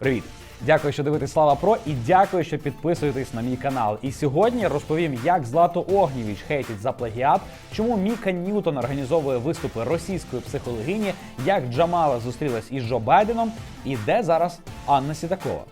Привіт! Дякую, що дивитесь Слава Про і дякую, що підписуєтесь на мій канал. І сьогодні розповім, як Злато Огнівіч хейтить за плагіат, чому Міка Ньютон організовує виступи російської психологині, як Джамала зустрілась із Джо Байденом, і де зараз Анна Сідакова.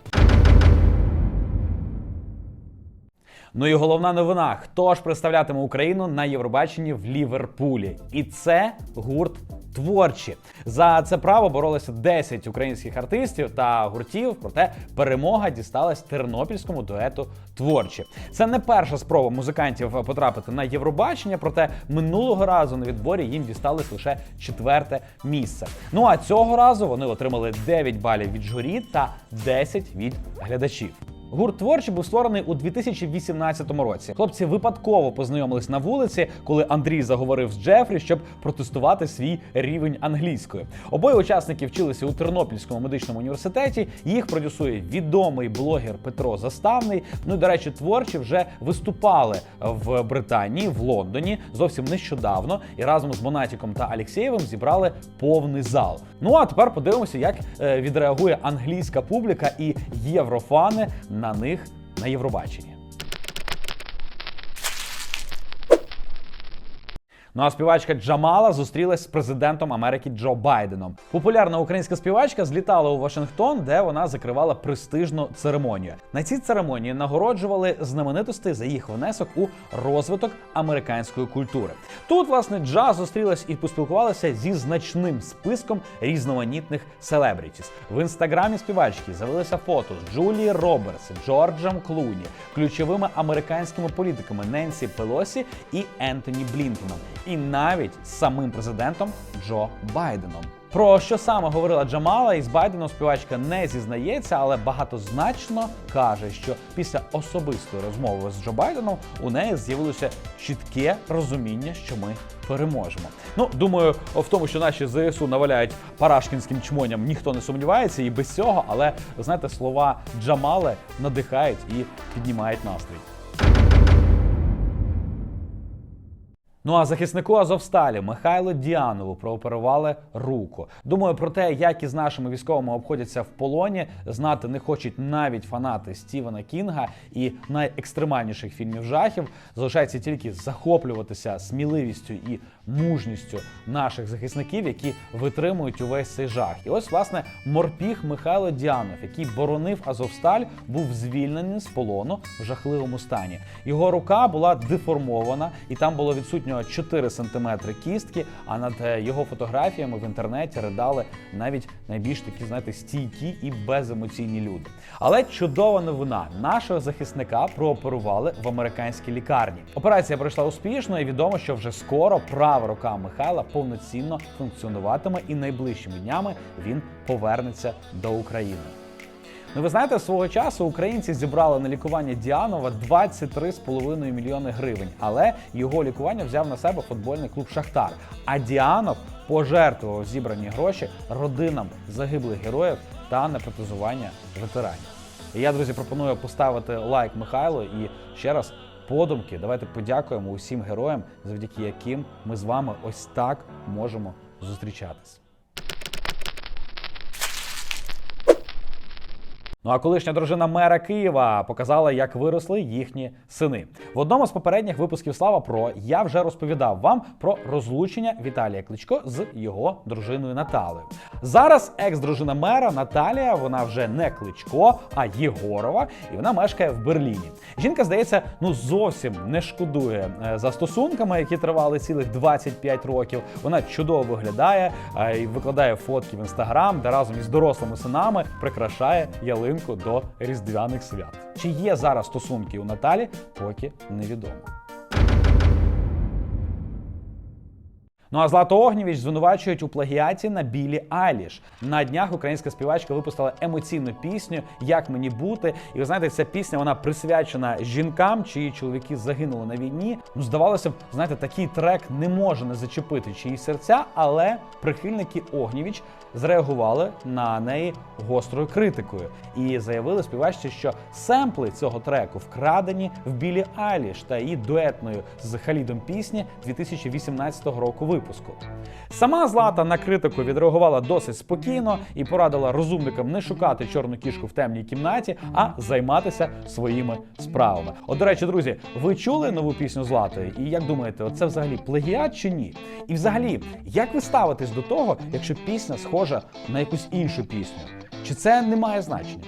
Ну і головна новина: хто ж представлятиме Україну на Євробаченні в Ліверпулі? І це гурт творчі. За це право боролися 10 українських артистів та гуртів. Проте перемога дісталась тернопільському дуету творчі. Це не перша спроба музикантів потрапити на Євробачення, проте минулого разу на відборі їм дісталось лише четверте місце. Ну а цього разу вони отримали 9 балів від журі та 10 від глядачів. Гурт творчий був створений у 2018 році. Хлопці випадково познайомились на вулиці, коли Андрій заговорив з Джефрі, щоб протестувати свій рівень англійської. Обоє учасники вчилися у Тернопільському медичному університеті. Їх продюсує відомий блогер Петро Заставний. Ну і до речі, творчі вже виступали в Британії, в Лондоні зовсім нещодавно, і разом з Монатіком та Алєксєєвим зібрали повний зал. Ну а тепер подивимося, як е, відреагує англійська публіка і єврофани на них на Євробаченні. Ну а співачка Джамала зустрілась з президентом Америки Джо Байденом. Популярна українська співачка злітала у Вашингтон, де вона закривала престижну церемонію. На цій церемонії нагороджували знаменитостей за їх внесок у розвиток американської культури. Тут, власне, Джа зустрілась і поспілкувалася зі значним списком різноманітних селебрітіс. В інстаграмі співачки з'явилися фото з Джулії Робертс, Джорджем Клуні, ключовими американськими політиками Ненсі Пелосі і Ентоні Блінкеном, і навіть з самим президентом Джо Байденом. Про що саме говорила Джамала із Байденом співачка не зізнається, але багатозначно каже, що після особистої розмови з Джо Байденом у неї з'явилося чітке розуміння, що ми переможемо. Ну думаю, в тому, що наші ЗСУ наваляють парашкінським чмоням, ніхто не сумнівається і без цього, але знаєте, слова Джамали надихають і піднімають настрій. Ну а захиснику Азовсталі Михайло Діанову прооперували руку. Думаю, про те, як із нашими військовими обходяться в полоні, знати не хочуть навіть фанати Стівена Кінга і найекстремальніших фільмів жахів. Залишається тільки захоплюватися сміливістю і мужністю наших захисників, які витримують увесь цей жах. І ось власне морпіг Михайло Діанов, який боронив Азовсталь, був звільнений з полону в жахливому стані. Його рука була деформована, і там було відсутньо 4 см кістки. А над е, його фотографіями в інтернеті ридали навіть найбільш такі, знаєте, стійкі і беземоційні люди. Але чудова новина: нашого захисника прооперували в американській лікарні. Операція пройшла успішно, і відомо, що вже скоро права рука Михайла повноцінно функціонуватиме, і найближчими днями він повернеться до України. Ну, ви знаєте, свого часу українці зібрали на лікування Діанова 23,5 мільйони гривень, але його лікування взяв на себе футбольний клуб Шахтар. А Діанов пожертвував зібрані гроші родинам загиблих героїв та на протезування ветеранів. Я, друзі, пропоную поставити лайк Михайлу і ще раз подумки. Давайте подякуємо усім героям, завдяки яким ми з вами ось так можемо зустрічатись. Ну а колишня дружина мера Києва показала, як виросли їхні сини. В одному з попередніх випусків Слава Про я вже розповідав вам про розлучення Віталія Кличко з його дружиною Наталею. Зараз екс-дружина мера Наталія, вона вже не Кличко, а Єгорова, і вона мешкає в Берліні. Жінка, здається, ну зовсім не шкодує е, за стосунками, які тривали цілих 25 років. Вона чудово виглядає е, і викладає фотки в інстаграм, де разом із дорослими синами прикрашає ялинку до різдвяних свят. Чи є зараз стосунки у Наталі, поки невідомо. Ну а Злату Огнєвіч звинувачують у плагіаті на Білі Айліш. На днях українська співачка випустила емоційну пісню Як мені бути. І ви знаєте, ця пісня вона присвячена жінкам, чиї чоловіки загинули на війні. Ну, здавалося б, знаєте, такий трек не може не зачепити чиї серця, але прихильники Огнєвіч зреагували на неї гострою критикою і заявили співачці, що семпли цього треку вкрадені в Білі Айліш та її дуетною з Халідом пісні 2018 року випуску. Сама Злата на критику відреагувала досить спокійно і порадила розумникам не шукати чорну кішку в темній кімнаті, а займатися своїми справами. От, до речі, друзі, ви чули нову пісню Злати? І як думаєте, це взагалі плагіат чи ні? І взагалі, як ви ставитесь до того, якщо пісня схожа на якусь іншу пісню? Чи це не має значення?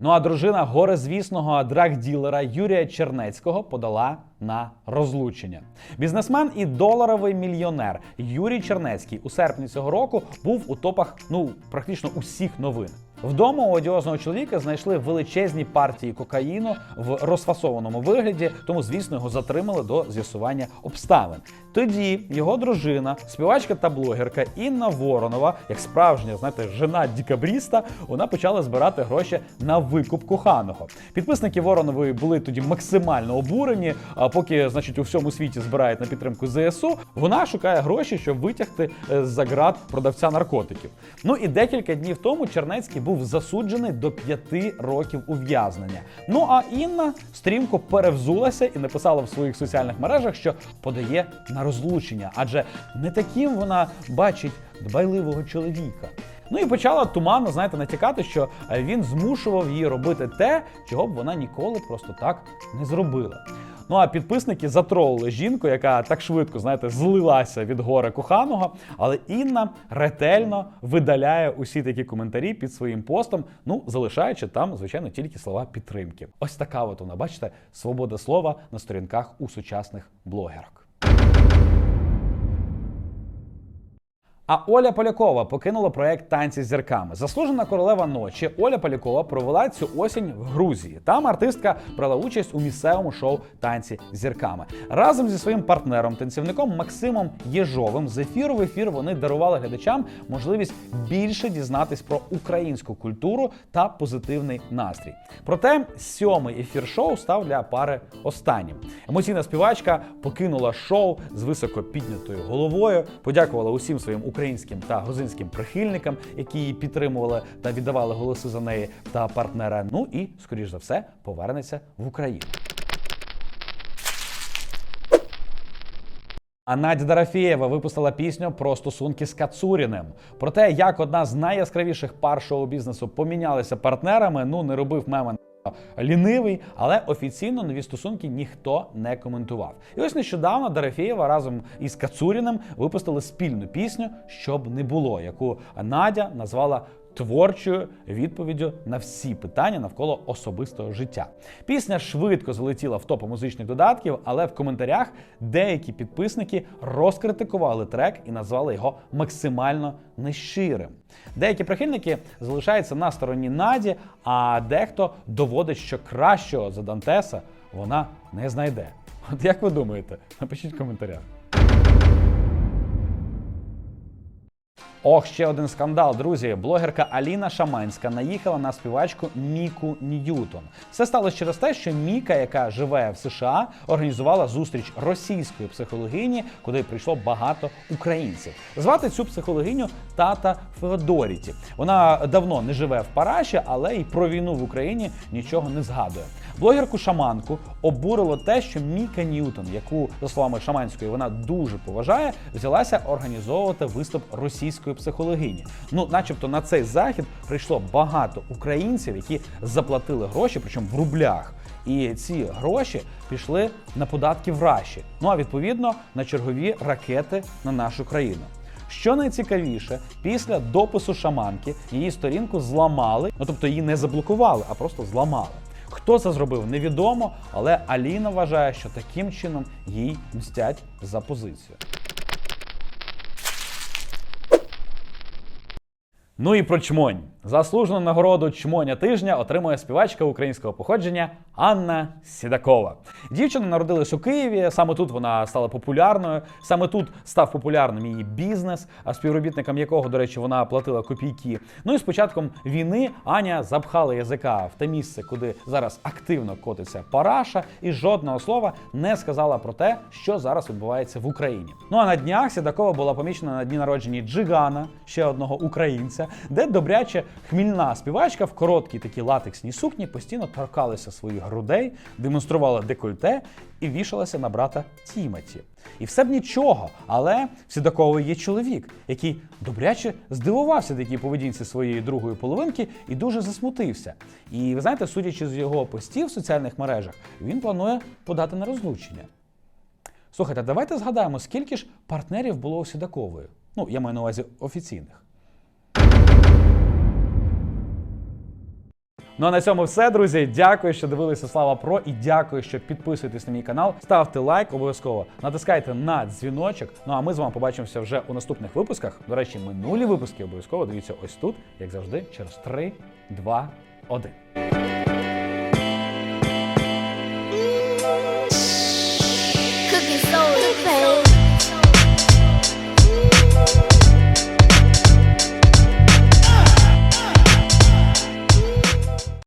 Ну а дружина горизвісного драгділера Юрія Чернецького подала на розлучення. Бізнесмен і доларовий мільйонер Юрій Чернецький у серпні цього року був у топах ну практично усіх новин. Вдома у одіозного чоловіка знайшли величезні партії кокаїну в розфасованому вигляді, тому, звісно, його затримали до з'ясування обставин. Тоді його дружина, співачка та блогерка Інна Воронова, як справжня, знаєте, жена дікабріста, вона почала збирати гроші на викуп коханого. Підписники Воронової були тоді максимально обурені. А поки, значить, у всьому світі збирають на підтримку ЗСУ, вона шукає гроші, щоб витягти е, з-за ґрат продавця наркотиків. Ну і декілька днів тому Чернецький був засуджений до п'яти років ув'язнення. Ну а Інна стрімко перевзулася і написала в своїх соціальних мережах, що подає на розлучення, адже не таким вона бачить дбайливого чоловіка. Ну і почала туманно, знаєте, натякати, що він змушував її робити те, чого б вона ніколи просто так не зробила. Ну а підписники затролили жінку, яка так швидко, знаєте, злилася від гора коханого. Але Інна ретельно видаляє усі такі коментарі під своїм постом, ну залишаючи там, звичайно, тільки слова підтримки. Ось така от вона, бачите, свобода слова на сторінках у сучасних блогерок. А Оля Полякова покинула проект танці з зірками. Заслужена королева ночі Оля Полякова провела цю осінь в Грузії. Там артистка брала участь у місцевому шоу танці з зірками. Разом зі своїм партнером, танцівником Максимом Єжовим з ефіру в ефір вони дарували глядачам можливість більше дізнатись про українську культуру та позитивний настрій. Проте сьомий ефір шоу став для пари останнім. Емоційна співачка покинула шоу з високо піднятою головою, подякувала усім своїм українським та грузинським прихильникам, які її підтримували та віддавали голоси за неї та партнера. Ну і, скоріш за все, повернеться в Україну. А Надя Дарафєєва випустила пісню про стосунки з Кацуріним. Про те, як одна з найяскравіших пар шоу-бізнесу помінялися партнерами, ну не робив мема лінивий, але офіційно нові стосунки ніхто не коментував. І ось нещодавно Дарафєєва разом із Кацуріним випустили спільну пісню Щоб не було, яку Надя назвала. Творчою відповіддю на всі питання навколо особистого життя. Пісня швидко залетіла в топи музичних додатків, але в коментарях деякі підписники розкритикували трек і назвали його максимально нещирим. Деякі прихильники залишаються на стороні Наді, а дехто доводить, що кращого за Дантеса вона не знайде. От як ви думаєте? Напишіть в коментарях. Ох, ще один скандал, друзі. Блогерка Аліна Шаманська наїхала на співачку Міку Ньютон. Все сталося через те, що Міка, яка живе в США, організувала зустріч російської психологині, куди прийшло багато українців. Звати цю психологиню Тата Феодоріті. Вона давно не живе в Параші, але й про війну в Україні нічого не згадує. Блогерку шаманку обурило те, що Міка Ньютон, яку за словами шаманської вона дуже поважає, взялася організовувати виступ російської психологині. Ну, начебто, на цей захід прийшло багато українців, які заплатили гроші, причому в рублях. І ці гроші пішли на податки в Раші. Ну а відповідно на чергові ракети на нашу країну. Що найцікавіше, після допису шаманки її сторінку зламали, ну тобто її не заблокували, а просто зламали. Хто це зробив, невідомо, але Аліна вважає, що таким чином їй мстять за позицію. Ну і про чмонь. Заслужену нагороду чмоня тижня отримує співачка українського походження Анна Сідакова. Дівчина народилась у Києві. Саме тут вона стала популярною. Саме тут став популярним її бізнес, а співробітникам якого, до речі, вона платила копійки. Ну і з початком війни Аня запхала язика в те місце, куди зараз активно котиться параша, і жодного слова не сказала про те, що зараз відбувається в Україні. Ну а на днях Сідакова була помічена на дні народження Джигана, ще одного українця, де добряче хмільна співачка в короткій такій латексній сукні постійно торкалася своїх грудей, демонструвала декольте і вішалася на брата Тімоті. І все б нічого, але в Сідакової є чоловік, який добряче здивувався такій поведінці своєї другої половинки і дуже засмутився. І ви знаєте, судячи з його постів в соціальних мережах, він планує подати на розлучення. Слухайте, давайте згадаємо, скільки ж партнерів було у Сідакової. Ну, я маю на увазі офіційних. Ну а на цьому все, друзі. Дякую, що дивилися Слава Про і дякую, що підписуєтесь на мій канал. Ставте лайк обов'язково, натискайте на дзвіночок. Ну а ми з вами побачимося вже у наступних випусках. До речі, минулі випуски обов'язково дивіться ось тут, як завжди, через 3, 2, 1.